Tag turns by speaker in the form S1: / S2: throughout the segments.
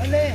S1: 好嘞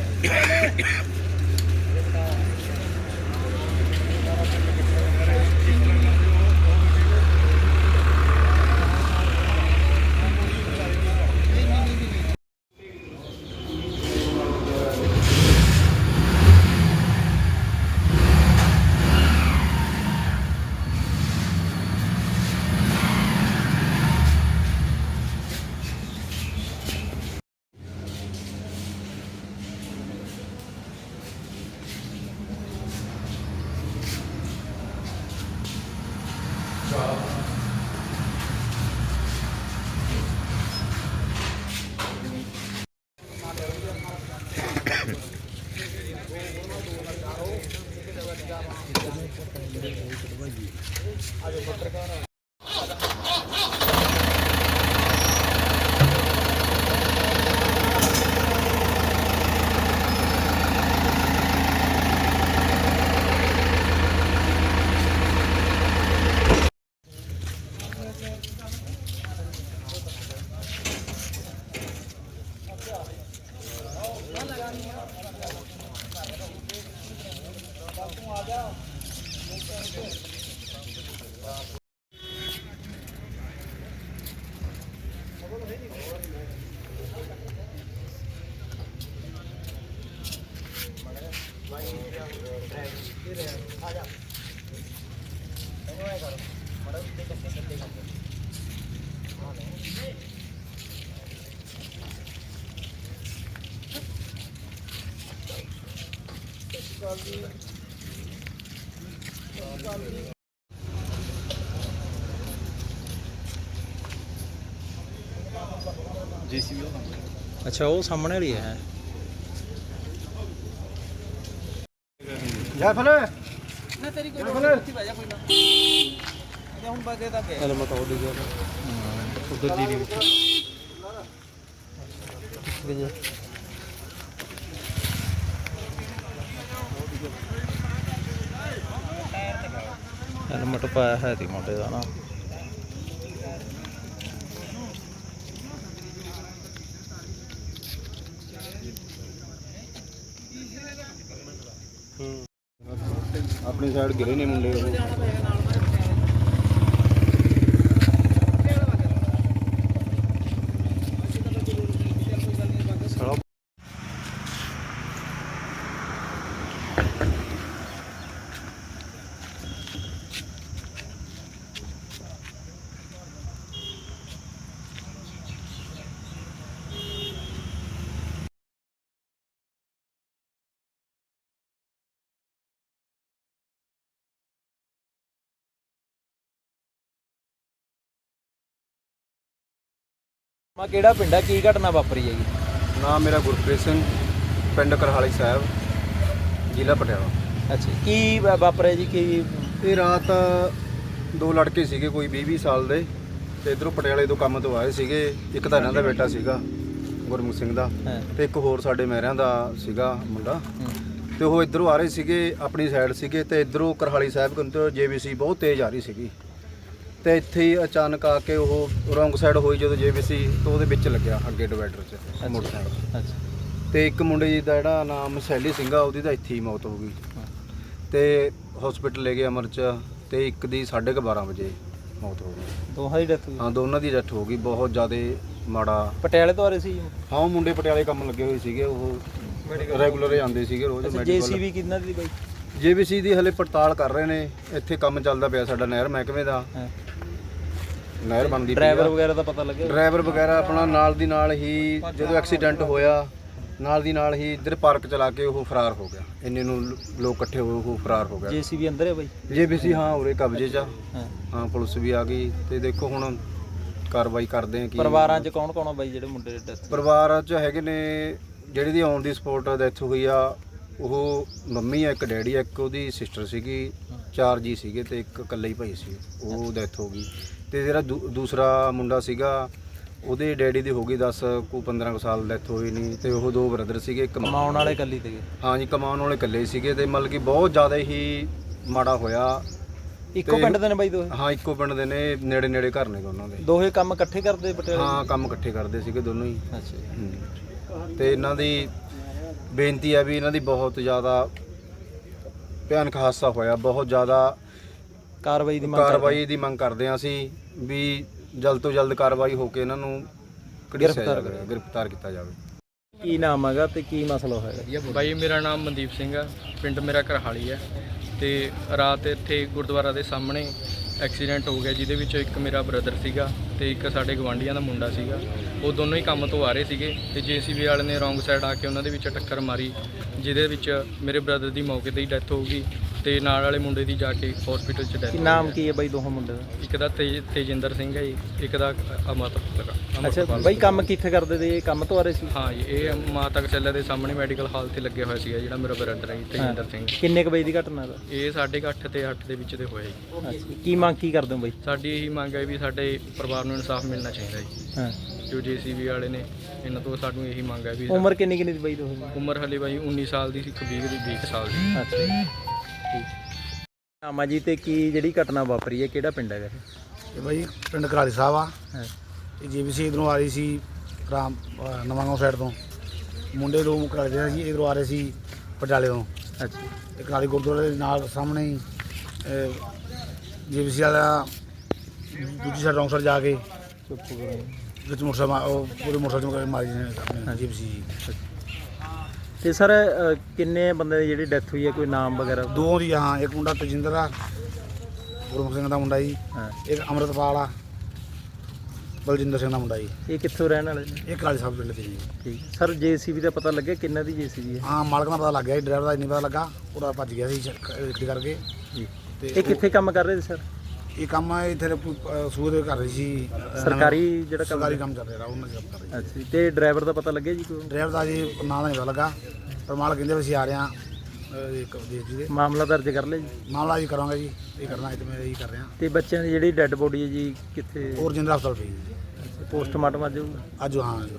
S1: ਅੱਛਾ ਉਹ ਸਾਹਮਣੇ ਵਾਲੀ ਹੈ।
S2: ਜਾ ਫਲੇ
S3: ਨਾ ਤੇਰੀ ਕੋਈ ਲੋੜ ਨਹੀਂ ਭਾਜਾ ਕੋਈ ਨਾ। ਇਹ ਹੁਣ ਬਾਗੇ ਤੱਕ ਹੈ
S1: ਚਲ ਮੈਂ ਤਾਂ ਉਹ ਗਿਆ ਉਧਰ ਦੀ ਦੀ ਵਿੱਚ ਹੈਲਮਟ ਪਾਇਆ ਹੈ ਤੀ ਮੁੰਡੇ ਦਾ ਨਾ।
S2: ਆਪਣੀ ਸਾਈਡ ਗਿਰੇ ਨੇ ਮੁੰਡੇ ਉਹ।
S1: ਮਾ ਕਿਹੜਾ ਪਿੰਡ ਆ? ਕੀ ਘਟਨਾ ਵਾਪਰੀ ਹੈਗੀ?
S2: ਨਾਮ ਮੇਰਾ ਗੁਰਪ੍ਰੀਤ ਸਿੰਘ ਪਿੰਡ ਕਰਹਾਲੀ ਸਾਹਿਬ ਜ਼ਿਲ੍ਹਾ ਪਟਿਆਲਾ।
S1: ਅੱਛਾ ਕੀ ਵਾ- ਵਾਪਰਿਆ ਜੀ? ਕੀ
S2: ਇਹ ਰਾਤ ਦੋ ਲੜਕੇ ਸੀਗੇ ਕੋਈ 20 20 ਸਾਲ ਦੇ ਤੇ ਇਧਰੋਂ ਪਟਿਆਲੇ ਤੋਂ ਕੰਮ ਤੋਂ ਆਏ ਸੀਗੇ ਇੱਕ ਤਾਂ ਇਹਨਾਂ ਦਾ ਬੇਟਾ ਸੀਗਾ ਗੁਰਮੁਖ ਸਿੰਘ ਦਾ
S1: ਹਾਂ।
S2: ਤੇ ਇੱਕ ਹੋਰ ਸਾਡੇ ਮਹਿਰਿਆਂ ਦਾ ਸੀਗਾ ਮੁੰਡਾ।
S1: ਹੂੰ।
S2: ਤੇ ਉਹ ਇਧਰੋਂ ਆ ਰਹੇ ਸੀਗੇ ਆਪਣੀ ਸਾਈਡ ਸੀਗੇ ਤੇ ਇਧਰੋਂ ਕਰਹਾਲੀ ਸਾਹਿਬ ਕੰਤੋਂ ਜੇਬੀਸੀ ਬਹੁਤ ਤੇਜ਼ ਆ ਰਹੀ ਸੀਗੀ। ਤੇ ਇੱਥੇ ਹੀ ਅਚਾਨਕ ਆ ਕੇ ਉਹ ਰੋਂਗ ਸਾਈਡ ਹੋਈ ਜਦੋਂ ਜੇਬੀਸੀ ਤੋਂ ਉਹਦੇ ਵਿੱਚ ਲੱਗਿਆ ਅੱਗੇ ਡਿਵਾਈਡਰ 'ਚ ਮੋਟਰਸਾਈਕਲ।
S1: ਅੱਛਾ।
S2: ਤੇ ਇੱਕ ਮੁੰਡੇ ਜੀ ਦਾ ਜਿਹੜਾ ਨਾਮ ਸੈਲੀ ਸਿੰਘ ਆ ਉਹਦੀ ਤਾਂ ਇੱਥੇ ਹੀ ਮੌਤ ਹੋ ਗਈ। ਤੇ ਹਸਪੀਟਲ ਲੈ ਗਏ ਅਮਰ ਚ ਤੇ ਇੱਕ ਦੀ 12:30 ਵਜੇ ਮੌਤ ਹੋ ਗਈ।
S1: ਦੋਹਾਂ ਦੀ ਡੈਥ
S2: ਹਾਂ ਦੋਨਾਂ ਦੀ ਡੈਥ ਹੋ ਗਈ ਬਹੁਤ ਜ਼ਿਆਦਾ ਮਾੜਾ।
S1: ਪਟਿਆਲੇ ਤੋਂ ਆ ਰਹੇ ਸੀ
S2: ਹਾਂ ਉਹ ਮੁੰਡੇ ਪਟਿਆਲੇ ਕੰਮ ਲੱਗੇ ਹੋਏ ਸੀਗੇ ਉਹ ਰੈਗੂਲਰ ਜਾਂਦੇ ਸੀਗੇ ਰੋਜ਼
S1: ਅੱਛਾ
S2: ਮੈਡੀਕਲ
S1: ਜੀਸੀਬੀ ਕਿੰਨਾ ਦੀ ਬਾਈ?
S2: ਜੇਬੀਸੀ ਦੀ ਹਲੇ ਪੜਤਾਲ ਕਰ ਰਹੇ ਨੇ ਇੱਥੇ ਕੰਮ ਚੱਲਦਾ ਪਿਆ ਸਾਡਾ ਨਹਿਰ ਮਹਿਕਮੇ ਦਾ।
S1: ਹਾਂ।
S2: ਨਹਿਰ ਬਣਦੀ ਪਈ
S1: ਡਰਾਈਵਰ। ਵਗੈਰਾ ਦਾ ਪਤਾ ਲੱਗਿਆ?
S2: ਡਰਾਈਵਰ ਵਗੈਰਾ ਆਪਣਾ ਨਾਲ ਦੀ ਨਾਲ ਹੀ ਜਦੋਂ ਐਕਸੀਡੈਂਟ ਹੋਇਆ ਨਾਲ ਦੀ ਨਾਲ ਹੀ ਇੱਧਰ ਪਾਰਕ ਚਲਾ ਕੇ ਉਹ ਫਰਾਰ ਹੋ ਗਿਆ। ਇੰਨੇ ਨੂੰ ਲੋ- ਲੋਕ ਇਕੱਠੇ ਹੋਏ ਉਹ ਫਰਾਰ ਹੋ ਗਿਆ।
S1: ਜੀਸੀਬੀ ਅੰਦਰ ਹੈ ਬਾਈ?
S2: ਜੇਬੀਸੀ ਹਾਂ ਉਰੇ ਕਬਜ਼ੇ 'ਚ ਆ।
S1: ਹਾਂ।
S2: ਹਾਂ ਪੁਲਿਸ ਵੀ ਆ ਗਈ ਤੇ ਦੇਖੋ ਹੁਣ ਕਾਰਵਾਈ ਕਰਦੇ ਆ ਕੀ
S1: ਪਰਿਵਾਰਾਂ 'ਚ ਕੌਣ ਕੌਣ ਆ ਬਾਈ ਜਿਹੜੇ ਮੁੰਡੇ ਦੇ ਡੈਥ
S2: ਪਰਿਵਾਰ 'ਚ ਹੈਗੇ ਨੇ ਜਿਹੜੀ ਦੀ ਔਨ ਦੀ ਸਪੋਰਟ ਡੈਥ ਹੋਈ ਆ ਉਹ ਮੰਮੀ ਆ ਇੱਕ ਡੈਡੀ ਆ ਇੱਕ ਉਹਦੀ ਸਿਸਟਰ ਸੀਗੀ ਚਾਰ ਜੀ ਸੀਗੇ ਤੇ ਇੱਕ ਇਕੱਲਾ ਹੀ ਭਾਈ ਸੀ ਉਹ ਡੈਥ ਹੋ ਗਈ। ਤੇ ਜਿਹੜਾ ਦੂ- ਦੂਸਰਾ ਮੁੰਡਾ ਸੀਗਾ ਉਹਦੇ ਡੈਡੀ ਦੀ ਹੋ ਗਈ 10 ਕੋ 15 ਕੁ ਸਾਲ ਡੈਥ ਹੋਈ ਨਹੀਂ ਤੇ ਉਹ ਦੋ ਬ੍ਰਦਰ ਸੀਗੇ ਇੱਕ ਮਾਂ-
S1: ਕਮਾਉਣ ਵਾਲੇ ਕੱਲੀ ਤੇ
S2: ਹਾਂ ਜੀ ਕਮਾਉਣ ਵਾਲੇ ਇਕੱਲੇ ਸੀਗੇ ਤੇ ਮਤਲਬ ਕਿ ਬਹੁਤ ਜ਼ਿਆਦਾ ਹੀ ਮਾੜਾ ਹੋਇਆ।
S1: ਇੱਕੋ
S2: ਤੇ-
S1: ਪਿੰਡ ਦੇ ਨੇ ਬਾਈ ਦੋਹੇ?
S2: ਹਾਂ ਇੱਕੋ ਪਿੰਡ ਦੇ ਨੇ ਨੇੜੇ ਨੇੜੇ ਘਰ ਨੇ ਦੋਨਾਂ ਦੇ।
S1: ਦੋਹੇ ਕੰਮ ਇਕੱਠੇ ਕਰਦੇ ਪਟਿਆਲੇ
S2: ਹਾਂ ਕੰਮ ਇਕੱਠੇ ਕਰਦੇ ਸੀਗੇ ਦੋਨੋਂ ਹੀ।
S1: ਅੱਛਾ ਜੀ।
S2: ਹਮ। ਤੇ ਇਹਨਾਂ ਦੀ ਬੇਨਤੀ ਹੈ ਵੀ ਇਹਨਾਂ ਦੀ ਬਹੁਤ ਜ਼ਿਆਦਾ ਭਿਆਨਕ ਹਾਦਸਾ ਹੋਇਆ ਬਹੁਤ ਜ਼ਿਆਦਾ
S1: ਕਾਰਵਾਈ ਦੀ ਮੰਗ ਕਰਦੇ
S2: ਕਾਰਵਾਈ ਦੀ ਮੰਗ ਕਰਦੇ ਹਾਂ ਅਸੀਂ ਵੀ ਜਲਦ ਤੋਂ ਜਲਦ ਕਾਰਵਾਈ ਹੋ ਕੇ ਇਹਨਾਂ ਨੂੰ ਘੜੀਸਿਆ
S1: ਗ੍ਰਿਫਤਾਰ
S2: ਜਾਵੇ ਗ੍ਰਿਫਤਾਰ ਕੀਤਾ ਜਾਵੇ।
S1: ਕੀ ਨਾਮ ਹੈਗਾ ਤੇ ਕੀ ਮਸਲਾ ਹੋਇਆ?
S4: ਬਾਈ ਮੇਰਾ ਨਾਮ ਮਨਦੀਪ ਸਿੰਘ ਆ। ਪਿੰਡ ਮੇਰਾ ਕਰਹਾਲੀ ਹੈ ਤੇ ਰਾਤ ਇੱਥੇ ਗੁਰਦੁਆਰਾ ਦੇ ਸਾਹਮਣੇ ਐਕਸੀਡੈਂਟ ਹੋ ਗਿਆ ਜਿਹਦੇ ਵਿੱਚ ਇੱਕ ਮੇਰਾ ਬ੍ਰਦਰ ਸੀਗਾ ਤੇ ਇੱਕ ਸਾਡੇ ਗਵਾਂਢੀਆਂ ਦਾ ਮੁੰਡਾ ਸੀਗਾ। ਉਹ ਦੋਨੋਂ ਹੀ ਕੰਮ ਤੋਂ ਆ ਰਹੇ ਸੀਗੇ ਤੇ ਜੀਸੀਬੀ ਵਾਲੇ ਨੇ ਰੋਂਗ ਸਾਈਡ ਆ ਕੇ ਉਹਨਾਂ ਦੇ ਵਿੱਚ ਟੱਕਰ ਮਾਰੀ ਜਿਹਦੇ ਵਿੱਚ ਮੇਰੇ ਬ੍ਰਦਰ ਦੀ ਮੌਕੇ ਤੇ ਹੀ ਡੈਥ ਹੋ ਗਈ। ਤੇ ਨਾਲ ਵਾਲੇ ਮੁੰਡੇ ਦੀ ਜਾ ਕੇ ਹਸਪੀਟਲ 'ਚ ਡੈਥ
S1: ਕੀ ਨਾਮ ਕੀ ਹੈ ਬਾਈ ਦੋਹਾਂ ਮੁੰਡੇ ਦਾ?
S4: ਇੱਕ ਦਾ ਤੇਜ ਤੇਜਿੰਦਰ ਸਿੰਘ ਹੈ ਜੀ ਇੱਕ ਦਾ ਅਮਰਤ ਲਗਾ
S1: ਅੱਛਾ ਬਾਈ ਕੰਮ ਕਿੱਥੇ ਕਰਦੇ ਤੇ ਇਹ ਕੰਮ ਤੋਂ ਆ ਰਹੇ ਸੀ?
S4: ਹਾਂ ਜੀ ਇਹ ਮਾਤਾ ਕਚੱਲੇ ਦੇ ਸਾਹਮਣੇ ਮੈਡੀਕਲ ਹਾਲ ਤੇ ਲੱਗਿਆ ਹੋਇਆ ਸੀਗਾ ਜਿਹੜਾ ਮੇਰਾ ਬ੍ਰਦਰ ਹੈ ਜੀ, ਤੇਜਿੰਦਰ ਸਿੰਘ।
S1: ਕਿੰਨੇ ਕੁ ਵਜੇ ਦੀ ਘਟਨਾ ਦਾ?
S4: ਇਹ ਸਾਢੇ ਕੁ ਅੱਠ ਤੇ 8 ਦੇ ਵਿੱਚ ਦੇ ਹੋਇਆ ਜੀ।
S1: ਅੱਛਾ ਕੀ ਮੰਗ ਕੀ ਕਰਦੇ ਹੋ ਬਾਈ?
S4: ਸਾਡੀ ਇਹੀ ਮੰਗ ਹੈ ਵੀ ਸਾਡੇ ਪਰਿਵਾਰ ਨੂੰ ਇਨਸਾਫ ਮਿਲਣਾ ਚਾਹੀਦਾ ਜੀ।
S1: ਹਾਂ।
S4: ਜੋ ਜੀਸੀਬੀ ਵਾਲੇ ਨੇ ਇਹਨਾਂ ਤੋਂ ਸਾਨੂੰ ਇਹੀ ਮੰਗ ਹੈ ਵੀ
S1: ਉਮਰ ਕਿੰਨੀ ਕਿੰਨੀ ਦੀ ਬਾਈ ਦੋਹਾਂ ਦੀ?
S4: ਉਮਰ ਹਲੇ ਬਾਈ 19 ਸਾਲ ਦੀ ਸੀ ਇੱਕ 20 ਦੀ 20 ਸਾਲ ਦੀ।
S1: ਅੱਛਾ। ਨਾਮਾ ਜੀ ਤੇ ਕੀ ਜਿਹੜੀ ਘਟਨਾ ਵਾਪਰੀ ਹੈ ਕਿਹੜਾ ਪਿੰਡ ਹੈਗਾ ਇਹ?
S5: ਬਾਈ ਪਿੰਡ ਕਰਾਲੀ ਸਾਹਿਬ ਆ।
S1: ਹਾਂ।
S5: ਇਹ ਜੀਬੀਸੀ ਇਧਰੋਂ ਆ ਰਹੀ ਸੀ ਰਾਮ ਅਹ ਨਵਾਂਗਾঁव ਸਾਈਡ ਤੋਂ। ਮੁੰਡੇ ਦੋ ਕਰਾਲੀ ਦੇ ਸੀ ਇਧਰੋਂ ਆ ਰਹੇ ਸੀ ਪਟਿਆਲੇ ਤੋਂ।
S1: ਅੱਛਾ।
S5: ਤੇ ਕਰਾਲੀ ਗੁਰਦੁਆਰੇ ਦੇ ਨਾਲ ਸਾਹਮਣੇ ਹੀ ਜੀਬੀਸੀ ਵਾਲਾ ਦੂਜੀ ਸਾਈਡ ਰੌਂਗ ਸਾਈਡ ਜਾ ਕੇ
S1: ਚੁੱਪ ਕਰੋ
S5: ਵਿੱਚ ਮੋਟਰਸਾਈਕਲ ਮਾ- ਉਹ ਪੂਰੇ ਮੋਟਰਸਾਈਕਲ ਨੂੰ ਮਾਰੀ ਨੇ ਆਪਣੇ ਜੀਬੀਸੀ
S1: ਤੇ ਸਰ ਕਿੰਨੇ ਬੰਦੇ ਦੀ ਜਿਹੜੀ ਡੈਥ ਹੋਈ ਹੈ? ਕੋਈ ਨਾਮ ਵਗੈਰਾ?
S5: ਦੋ ਦੀ ਹਾਂ ਇੱਕ ਮੁੰਡਾ ਤਜਿੰਦਰ ਆ ਗੁਰਮੁਖ ਸਿੰਘ ਦਾ ਮੁੰਡਾ ਜੀ
S1: ਹਾਂ।
S5: ਇੱਕ ਅੰਮ੍ਰਿਤਪਾਲ ਆ ਬਲਜਿੰਦਰ ਸਿੰਘ ਦਾ ਮੁੰਡਾ ਜੀ।
S1: ਇਹ ਕਿੱਥੋਂ ਰਹਿਣ ਵਾਲੇ ਨੇ?
S5: ਇਹ ਕਰਾਲੀ ਸਾਹਿਬ ਪਿੰਡ ਦੇ ਜੀ।
S1: ਠੀਕ। ਸਰ ਜੀਸੀਬੀ ਦਾ ਪਤਾ ਲੱਗਿਆ? ਕਿੰਨਾ ਦੀ ਜੀਸੀਬੀ ਹੈ?
S5: ਹਾਂ ਮਾਲਕ ਦਾ ਪਤਾ ਲੱਗ ਗਿਆ ਡਰਾਈਵਰ ਦਾ ਨਹੀਂ ਪਤਾ ਲੱਗਾ ਉਹਦਾ ਭੱਜ ਗਿਆ ਸੀ ਗੱਡੀ ਕਰਕੇ।
S1: ਜੀ
S5: ਤੇ
S1: ਇਹ ਕਿੱਥੇ ਕੰਮ ਕਰ ਰਹੇ ਸੀ ਸਰ?
S5: ਇਹ ਕੰਮ ਇੱਥੇ ਸੂਰ ਕਰ ਰਹੀ ਸੀ
S1: ਸਰਕਾਰੀ ਜਿਹੜਾ ਕੰਮ
S5: ਸਰਕਾਰੀ ਕੰਮ ਚੱਲ ਰਿਹਾ ਉਹਨਾਂ ਦਾ ਕੰਮ ਕਰ ਰਹੀ
S1: ਅੱਛਾ। ਤੇ ਡਰਾਈਵਰ ਦਾ ਪਤਾ ਲੱਗਿਆ ਜੀ ਕੋਈ?
S5: ਡਰਾਈਵਰ ਦਾ ਜੀ ਨਾਂ ਦਾ ਨਹੀਂ ਪਤਾ ਲੱਗਾ ਪਰ ਮਾਲਕ ਕਹਿੰਦੇ ਵੀ ਅਸੀਂ ਆ ਰਹੇ ਹਾਂ ਇੱਕ ਦੇਸ਼ ਜੀ ਦੇ।
S1: ਮਾਮਲਾ ਦਰਜ ਕਰ ਲਿਆ ਜੀ?
S5: ਮਾਮਲਾ ਜੀ ਕਰਾਂਗੇ ਜੀ ਇਹ ਕਰਨਾ ਇਹ ਤੇ ਮੈਂ ਇਹੀ ਕਰ ਰਿਹਾ।
S1: ਤੇ ਬੱਚਿਆਂ ਦੀ ਜਿਹੜੀ ਡੈੱਡ ਬੋਡੀ ਹੈ ਜੀ ਕਿੱਥੇ?
S5: ਹੋਰ ਜਿੰਦਰਾ ਹਸਪਤਾਲ ਪਈ ਜੀ।
S1: ਪੋਸਟਮਾਰਟਮ ਅੱਜ ਹੋਊਗਾ?
S5: ਅੱਜ ਹਾਂ ਜੀ।